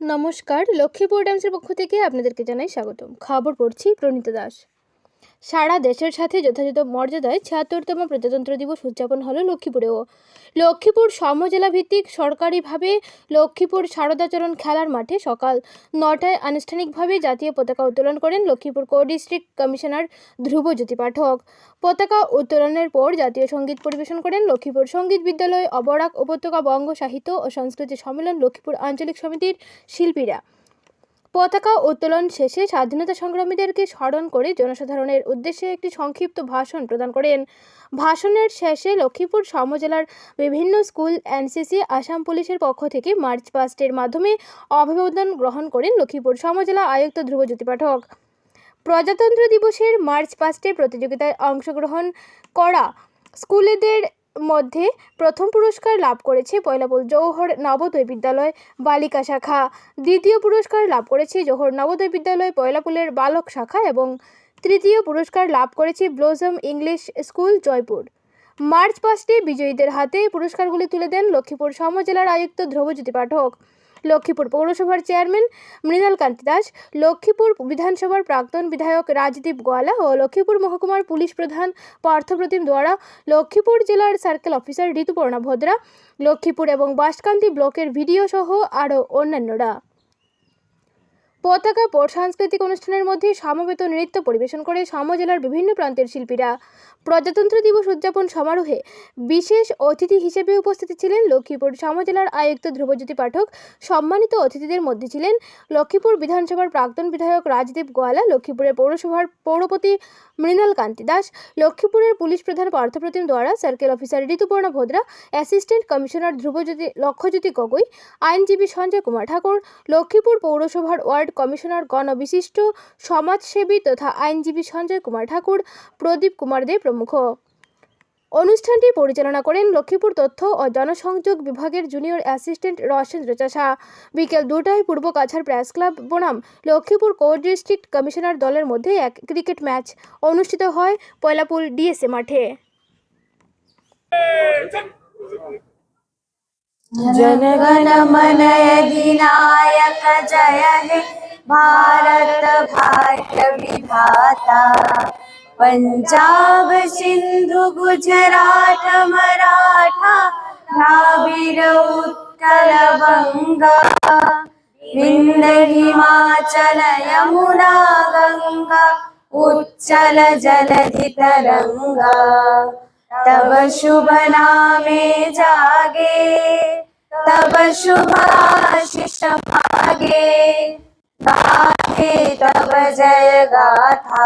নমস্কার লক্ষ্মীপুর টাইমসের পক্ষ থেকে আপনাদেরকে জানাই স্বাগতম। খবর পড়ছি প্রণীতা দাস। সারা দেশের সাথে যথাযথ মর্যাদায় ছিয়াত্তরতম প্রজাতন্ত্র দিবস উদযাপন হলো লক্ষ্মীপুরেও। লক্ষ্মীপুর সমজেলা ভিত্তিক সরকারিভাবে লক্ষ্মীপুর শারদাচরণ খেলার মাঠে সকাল নটায় আনুষ্ঠানিকভাবে জাতীয় পতাকা উত্তোলন করেন Lakshmipur co district commissioner Dhrubajyoti Pathak. পতাকা উত্তোলনের পর জাতীয় সংগীত পরিবেশন করেন লক্ষ্মীপুর সংগীত বিদ্যালয় অবরাক উপত্যকা বঙ্গ সাহিত্য ও সংস্কৃতি সম্মেলন লক্ষ্মীপুর আঞ্চলিক সমিতির শিল্পীরা। পতাকা উত্তোলন শেষে স্বাধীনতা সংগ্রামীদেরকে স্মরণ করে জনসাধারণের উদ্দেশ্যে একটি সংক্ষিপ্ত ভাষণ প্রদান করেন। ভাষণের শেষে লক্ষ্মীপুর সমজেলার বিভিন্ন স্কুল, এনসিসি, আসাম পুলিশের পক্ষ থেকে মার্চ পাস্টের মাধ্যমে অভিবাদন গ্রহণ করেন লক্ষ্মীপুর সমজেলা আয়ুক্ত ধ্রুবজ্যোতি পাঠক প্রজাতন্ত্র দিবসের মার্চ পাস্টে প্রতিযোগিতায় অংশগ্রহণ করা স্কুলেদের মধ্যে প্রথম পুরস্কার লাভ করেছে পয়লাপুর জৌহর নবোদয় বিদ্যালয় বালিকা শাখা। দ্বিতীয় পুরস্কার লাভ করেছে জৌহর নবোদয় বিদ্যালয় পয়লাপুলের বালক শাখা এবং তৃতীয় পুরস্কার লাভ করেছে blossom English school Jaipur. March পাস্টে বিজয়ীদের হাতে পুরস্কারগুলি তুলে দেন লক্ষ্মীপুর সমজেলার আয়ুক্ত ধ্রুবজ্যোতি পাঠক। লক্ষ্মীপুর পৌরসভার চেয়ারম্যান মৃণাল কান্তি দাস, লক্ষ্মীপুর বিধানসভার প্রাক্তন বিধায়ক রাজদীপ গোয়ালা ও লক্ষ্মীপুর মহকুমার পুলিশ প্রধান পার্থপ্রতিম দোয়ারা, লক্ষ্মীপুর জেলার সার্কেল অফিসার ঋতুপর্ণা ভদ্রা, লক্ষ্মীপুর এবং বাসকান্তি ব্লকের ভিডিও সহ আরও অন্যান্যরা। পতাকা পর সাংস্কৃতিক অনুষ্ঠানের মধ্যে সমবেত নৃত্য পরিবেশন করে সমজেলার বিভিন্ন প্রান্তের শিল্পীরা। প্রজাতন্ত্র দিবস উদযাপন সমারোহে বিশেষ অতিথি হিসেবে উপস্থিত ছিলেন লক্ষ্মীপুর সমজেলার আয়ুক্ত ধ্রুবজ্যোতি পাঠক। সম্মানিত অতিথিদের মধ্যে ছিলেন লক্ষ্মীপুর বিধানসভার প্রাক্তন বিধায়ক রাজদীপ গোয়ালা, লক্ষ্মীপুরের পৌরসভার পৌরপতি মৃণাল কান্তি দাস, লক্ষ্মীপুরের পুলিশ প্রধান Parthapratim Dowarah, circle officer Rituparna Bhadra, assistant commissioner Dhrubajyoti Lakshyajyoti Gogoi, আইনজীবী সঞ্জয় কুমার ঠাকুর, লক্ষ্মীপুর পৌরসভার ওয়ার্ড কমিশনার গণ বিশিষ্ট সমাজসেবী তথা আইনজীবী সঞ্জয় কুমার ঠাকুর প্রদীপ কুমার দে প্রমুখ অনুষ্ঠানটি পরিচালনা করেন লক্ষ্মীপুর তথ্য ও জনসংযোগ বিভাগের জুনিয়র অ্যাসিস্ট্যান্ট রসেন্দ্র চাষা বিকেল দুটায় পূর্ব কাছাড় প্রেস ক্লাব বনাম লক্ষ্মীপুর কো ডিস্ট্রিক্ট কমিশনার দলের মধ্যে এক ক্রিকেট ম্যাচ অনুষ্ঠিত হয় পয়লাপুল ডিএসএ মাঠে जनगण मन अधिनायक जय हे भारत भाग्य विधाता पंजाब सिंधु गुजरात मराठा द्राविड उत्कल बंगा। विंध्य हिमाचल यमुना गंगा, उच्चल जलधि तरंगा तब शुभ नामे जागे तब शुभाशिष मागे जय गाथा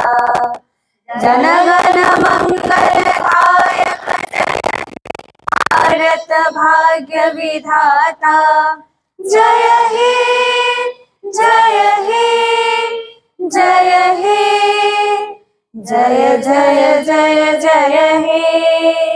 जनगण जय भारत भाग्य विधाता। जय हे जय हे जय हे, जय जय जय जय हे।